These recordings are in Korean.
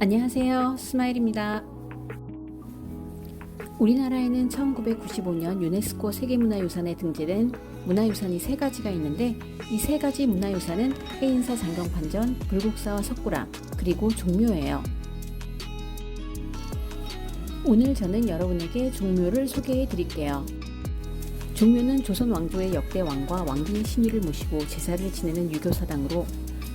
안녕하세요. 스마일입니다. 우리나라에는 1995년 유네스코 세계문화유산에 등재된 문화유산이 세 가지가 있는데 이 세 가지 문화유산은 해인사 장경판전, 불국사와 석굴암, 그리고 종묘예요. 오늘 저는 여러분에게 종묘를 소개해 드릴게요. 종묘는 조선 왕조의 역대 왕과 왕비의 신의를 모시고 제사를 지내는 유교사당으로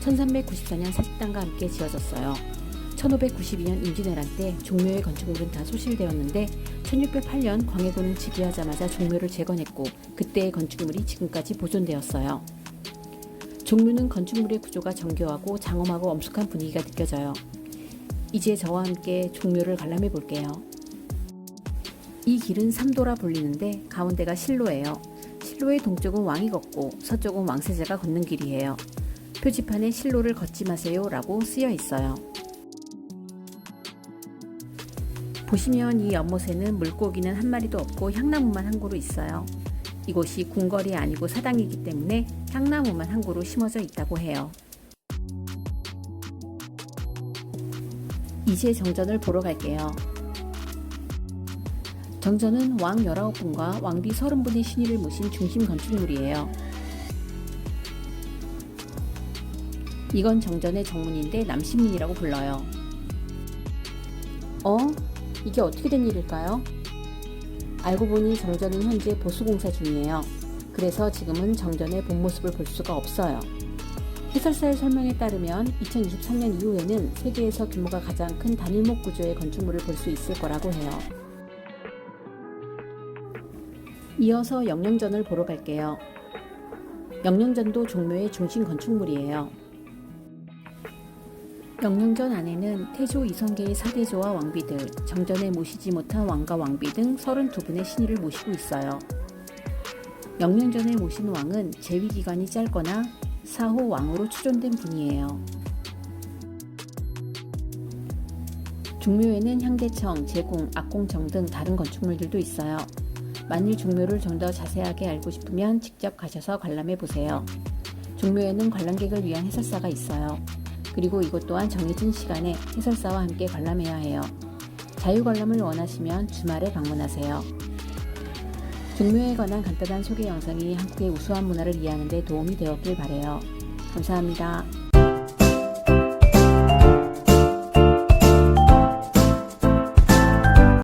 1394년 사직당과 함께 지어졌어요. 1592년 임진왜란 때 종묘의 건축물은 다 소실되었는데 1608년 광해군을 즉위하자마자 종묘를 재건했고 그때의 건축물이 지금까지 보존되었어요. 종묘는 건축물의 구조가 정교하고 장엄하고 엄숙한 분위기가 느껴져요. 이제 저와 함께 종묘를 관람해 볼게요. 이 길은 삼도라 불리는데 가운데가 실로예요. 실로의 동쪽은 왕이 걷고 서쪽은 왕세자가 걷는 길이에요. 표지판에 실로를 걷지 마세요 라고 쓰여 있어요. 보시면 이 연못에는 물고기는 한 마리도 없고 향나무만 한 그루 있어요. 이곳이 궁궐이 아니고 사당이기 때문에 향나무만 한 그루 심어져 있다고 해요. 이제 정전을 보러 갈게요. 정전은 왕 19분과 왕비 30분의 신의를 모신 중심 건축물이에요. 이건 정전의 정문인데 남신문이라고 불러요. 어? 이게 어떻게 된 일일까요? 알고 보니 정전은 현재 보수공사 중이에요. 그래서 지금은 정전의 본 모습을 볼 수가 없어요. 해설사의 설명에 따르면 2023년 이후에는 세계에서 규모가 가장 큰 단일목 구조의 건축물을 볼 수 있을 거라고 해요. 이어서 영령전을 보러 갈게요. 영령전도 종묘의 중심 건축물이에요. 영령전 안에는 태조 이성계의 사대조와 왕비들, 정전에 모시지 못한 왕과 왕비 등 32분의 신의를 모시고 있어요. 영령전에 모신 왕은 재위 기간이 짧거나 사호 왕으로 추존된 분이에요. 종묘에는 향대청, 제궁, 악공청 등 다른 건축물들도 있어요. 만일 종묘를 좀 더 자세하게 알고 싶으면 직접 가셔서 관람해 보세요. 종묘에는 관람객을 위한 해설사가 있어요. 그리고 이곳 또한 정해진 시간에 해설사와 함께 관람해야 해요. 자유 관람을 원하시면 주말에 방문하세요. 종묘에 관한 간단한 소개 영상이 한국의 우수한 문화를 이해하는 데 도움이 되었길 바래요. 감사합니다.